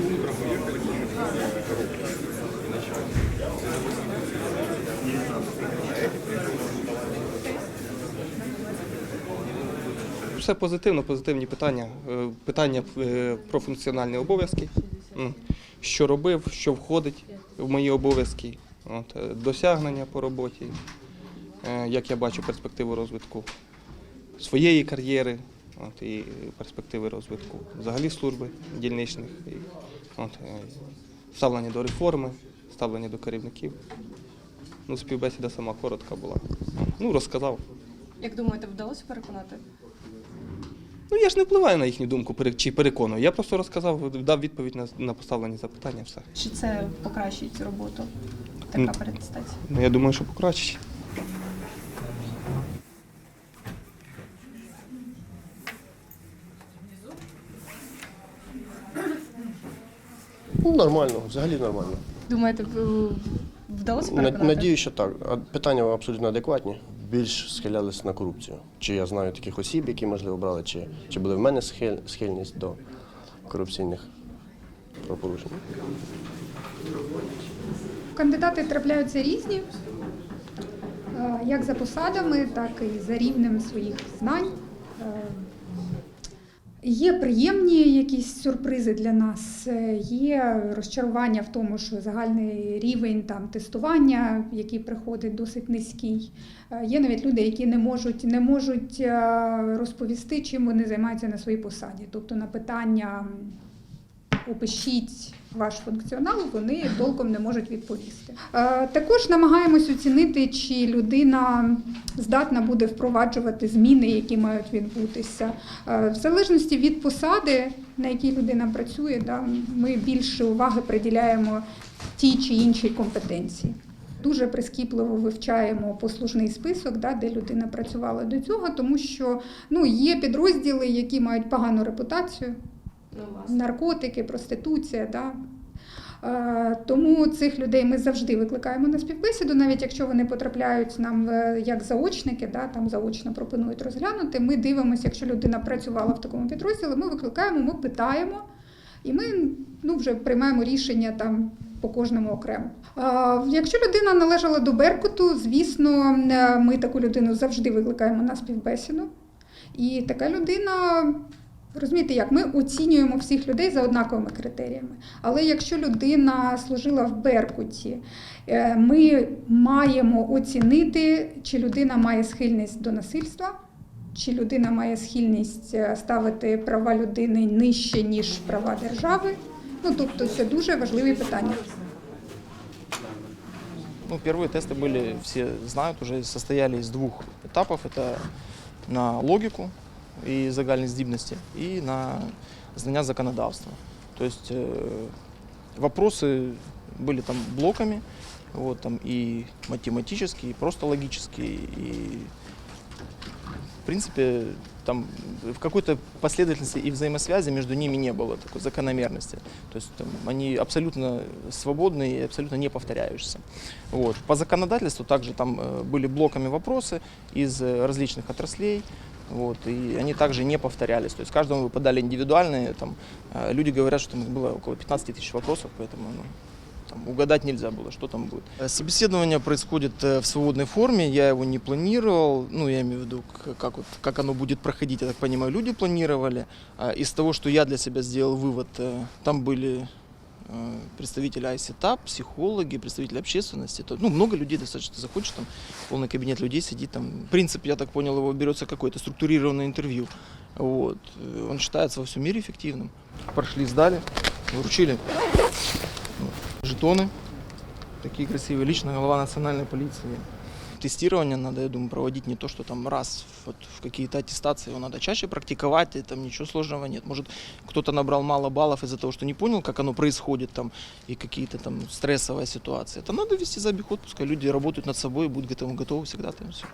Если утром уехали, то мы коробки начали. Все позитивно, позитивні питання. Е, питання е, про функціональні обов'язки, що робив, що входить в мої обов'язки, От е, досягнення по роботі, як я бачу перспективу розвитку своєї кар'єри от, і перспективи розвитку взагалі служби дільничних. І, от, е, ставлення до реформи, ставлення до керівників. Ну, співбесіда сама коротка була. Ну, розказав. Як думаєте, вдалося переконати? Ну, я ж не впливаю на їхню думку чи переконую. Я просто розказав, дав відповідь на, на поставлені запитання. Все. Чи це покращить роботу? Така передстація? Ну, я думаю, що покращить. Ну, нормально, взагалі нормально. Думаєте, в- вдалося На- переконати? Надію, що так. А питання абсолютно адекватні. Більш схилялись на корупцію. Чи я знаю таких осіб, які можливо брали, чи, чи буде в мене схиль, схильність до корупційних правопорушень. Кандидати трапляються різні, е, як за посадами, так і за рівнем своїх знань. Е, Є приємні якісь сюрпризи для нас, е, є розчарування в тому, що загальний рівень там тестування, який приходить, досить низький. Е, Є навіть люди, які не можуть, не можуть е, розповісти, чим вони займаються на своїй посаді. Тобто на питання опишіть ваш функціонал, вони толком не можуть відповісти. Е, Також намагаємось оцінити, чи людина здатна буде впроваджувати зміни, які мають відбутися. Е, В залежності від посади, на якій людина працює, ми більше уваги приділяємо тій чи іншій компетенції. Дуже прискіпливо вивчаємо послужний список, да, де людина працювала до цього, тому що ну, є підрозділи, які мають погану репутацію, наркотики, проституція. Да. Е, Тому цих людей ми завжди викликаємо на співбесіду, навіть якщо вони потрапляють нам як заочники, да, там заочно пропонують розглянути. Ми дивимося, якщо людина працювала в такому підрозділі, ми викликаємо, ми питаємо, і ми ну, вже приймаємо рішення там. По кожному окремо. Якщо людина належала до Беркуту, звісно, е, ми таку людину завжди викликаємо на співбесіду. І така людина Розумієте, як ми оцінюємо всіх людей за однаковими критеріями. Але якщо людина служила в Беркуті, е, ми маємо оцінити, чи людина має схильність до насильства, чи людина має схильність е, ставити права людини нижче, ніж права держави. Ну тобто це дуже важливі питання. Ну, первые тесты были, все знают, уже состояли из двух этапов. Это на логику И загальной здібності, и на знання законодавства. То есть э, вопросы были там блоками, вот, там и математические, и просто логические, и в принципе там в какой-то последовательности и взаимосвязи между ними не было такой закономерности. То есть там, они абсолютно свободные и абсолютно не повторяющиеся. Вот. По законодательству также там э, были блоками вопросы из э, различных отраслей. Вот, и они также не повторялись. То есть каждому выпадали индивидуальные. Там, э, люди говорят, что там было около 15 тысяч вопросов, поэтому ну, там, угадать нельзя было, что там будет. Э, Собеседование происходит э, в свободной форме, я его не планировал, ну, я имею в виду, к- как, вот, как оно будет проходить, я так понимаю, люди планировали. А Из того, что я для себя сделал вывод, э, там были э, представители ICTAP, психологи, представители общественности. То, ну, много людей достаточно захочешь, там полный кабинет людей сидит. Там. Принцип, я так понял, его берется какое-то структурированное интервью. Вот. Э, Он считается во всем мире эффективным. Прошли, сдали, вручили жетоны. Такие красивые. Лично глава национальной полиции. Тестирование надо, я думаю, проводить не то, что там раз вот, в какие-то аттестации, его надо чаще практиковать, и там ничего сложного нет. Может, кто-то набрал мало баллов из-за того, что не понял, как оно происходит там, и какие-то там стрессовые ситуации. Это надо вести за обиход, пускай люди работают над собой и будут к этому готовы всегда. Там, все.